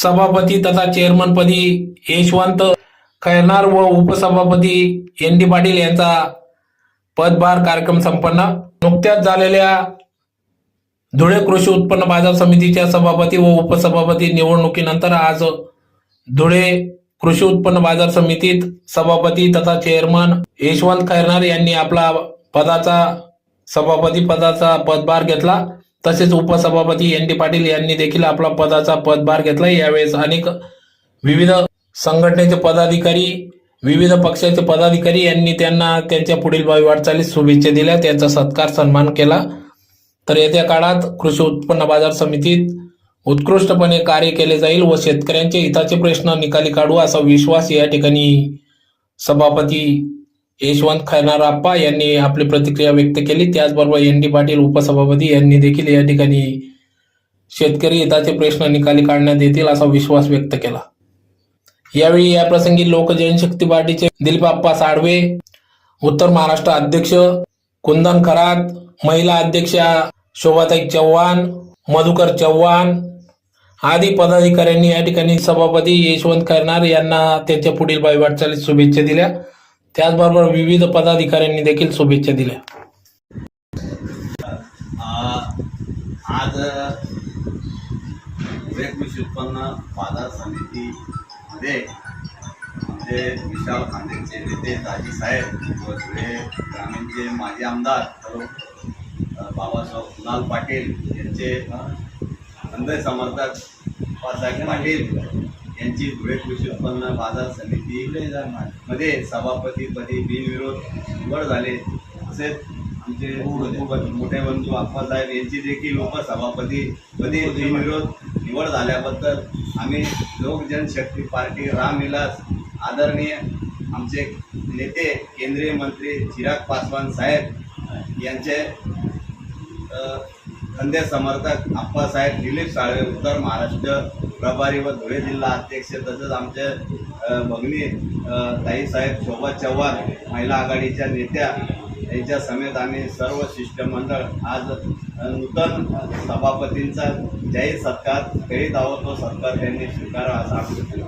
सभापती तथा चेअरमनपदी यशवंत खैरनार व उपसभापती एन डी पाटील यांचा पदभार कार्यक्रम संपन्न. नुकत्याच झालेल्या धुळे कृषी उत्पन्न बाजार समितीच्या सभापती व उपसभापती निवडणुकीनंतर आज धुळे कृषी उत्पन्न बाजार समितीत सभापती तथा चेअरमन यशवंत खैरनार यांनी आपला पदाचा सभापती पदाचा पदभार घेतला. तसेच उपसभापती एन डी पाटील यांनी देखील आपला पदाचा पदभार घेतला. यावेळेस अनेक विविध संघटनेचे पदाधिकारी विविध पक्षाचे पदाधिकारी यांनी त्यांना त्यांच्या पुढील भावी वाटचालीस शुभेच्छा दिल्या. त्यांचा सत्कार सन्मान केला. तर येत्या काळात कृषी उत्पन्न बाजार समितीत उत्कृष्टपणे कार्य केले जाईल व शेतकऱ्यांचे हिताचे प्रश्न निकाली काढू असा विश्वास या ठिकाणी सभापती यशवंत खैनाराप्पा यांनी आपली प्रतिक्रिया व्यक्त केली. त्याचबरोबर एन डी पाटील उपसभापती यांनी देखील या ठिकाणी शेतकरी हिताचे प्रश्न निकाली काढण्यात येतील असा विश्वास व्यक्त केला. यावेळी या प्रसंगी लोक जनशक्ती पार्टीचे दिलीपाप्पा साडवे उत्तर महाराष्ट्र अध्यक्ष कुंदन खरात महिला अध्यक्षा शोभाताई चव्हाण मधुकर चव्हाण आदी पदाधिकाऱ्यांनी या ठिकाणी सभापती यशवंत खैरनार यांना त्यांच्या पुढील भावी वाटचालीस शुभेच्छा दिल्या. त्याचबरोबर विविध पदाधिकाऱ्यांनी देखील शुभेच्छा दिल्या. आज कृषी उत्पन्न बाजार समितीमध्ये म्हणजे विशाल खांदेचे नेते दाजी साहेब व धुळे ग्रामीणचे माजी आमदार बाबासाहेब कुणाल पाटील यांचे समर्थक बाबासाहेब पाटील यांची धुळे कृषी उत्पन्न बाजार समिती मध्ये सभापतीपदी बिनविरोध निवड झाले. तसेच आमचे मोठे बंधू आप्पासाहेब यांची देखील उपसभापती पदी बिनविरोध निवड झाल्याबद्दल आम्ही लोक जनशक्ती पार्टी रामविलास आदरणीय आमचे नेते केंद्रीय मंत्री चिराग पासवान साहेब यांचे धंदे समर्थक आप्पासाहेब दिलीप साळवे उत्तर महाराष्ट्र प्रभारी व धुळे जिल्हा अध्यक्ष तसंच आमचे भगिनी ताईसाहेब शोभा चव्हाण महिला आघाडीच्या नेत्या यांच्या समेत आम्ही सर्व शिष्टमंडळ आज नूतन सभापतींचा जाहीर सत्कार करीत आहोत. तो सत्कार त्यांनी स्वीकारा असा आग्रह केला